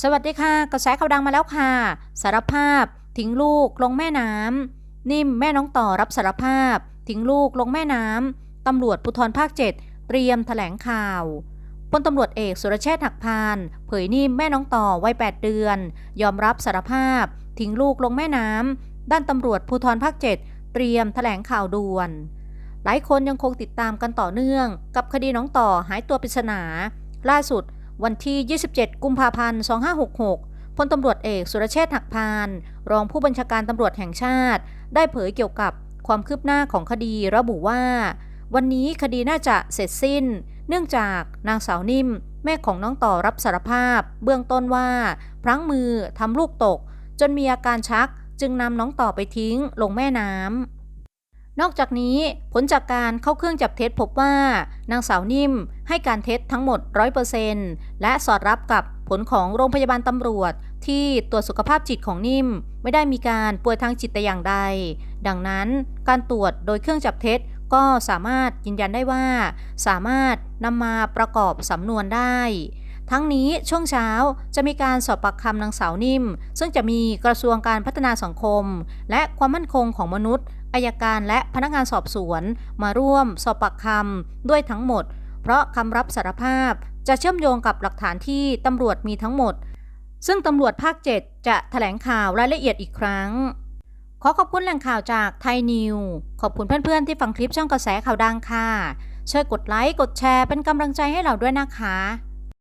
สวัสดีค่ะกระแสข่าวดังมาแล้วค่ะ สารภาพ ทิ้งลูกลงแม่น้ำนิ่มแม่น้องต่อรับสารภาพ ทิ้งลูกลงแม่น้ำตำรวจภูธรภาค 7 เตรียมแถลงข่าวพลตำรวจเอกสุรเชษฐ์หักพาน เผยนิ่มแม่น้องต่อวัย 8 เดือน ยอมรับสารภาพ ทิ้งลูกลงแม่น้ำด้านตำรวจภูธรภาค 7 เตรียมแถลงข่าวด่วน หลายคนยังคงติดตามกันต่อเนื่อง กับคดีน้องต่อหายตัวปริศนา ล่าสุด วันที่ 27 กุมภาพันธ์ 2566 พลตำรวจเอกสุรเชษฐ์หักพาน รองผู้บัญชาการตำรวจแห่งชาติ ได้เผยเกี่ยวกับความคืบหน้าของคดีระบุว่า วันนี้คดีน่าจะเสร็จสิ้น เนื่องจากนางสาวนิ่ม แม่ของน้องต่อรับสารภาพ เบื้องต้นว่า พลั้งมือทำลูกตก จนมีอาการชักจึงนำน้องต่อไปทิ้งลงแม่น้ำ นอกจากนี้ผลจากการเข้าเครื่องจับเท็จพบว่านางสาวนิ่มให้การเท็จทั้งหมด 100%และสอดรับกับผลของโรงพยาบาลตำรวจ ที่ตรวจสุขภาพจิตของนิ่ม ไม่ได้มีการป่วยทางจิตแต่อย่างใด ดังนั้นการตรวจโดยเครื่องจับเท็จก็สามารถยืนยันได้ว่า สามารถนำมาประกอบสำนวนได้ ทั้งนี้ช่วงเช้าจะมีการสอบปากคำนางสาวนิ่ม ซึ่งจะมีกระทรวงการพัฒนาสังคม และความมั่นคงของมนุษย์อายการและพนักงานสอบสวนมาร่วมสอบปากคำด้วยทั้งหมด เพราะคำรับสารภาพจะเชื่อมโยงกับหลักฐานที่ตำรวจมีทั้งหมด ซึ่งตำรวจภาค 7 จะแถลงข่าวรายละเอียดอีกครั้ง ขอขอบคุณแหล่งข่าวจากไทยนิว ขอบคุณเพื่อนๆที่ฟังคลิปช่องกระแสข่าวดังค่ะช่วยกดไลค์ กดแชร์เป็นกำลังใจให้เราด้วยนะคะ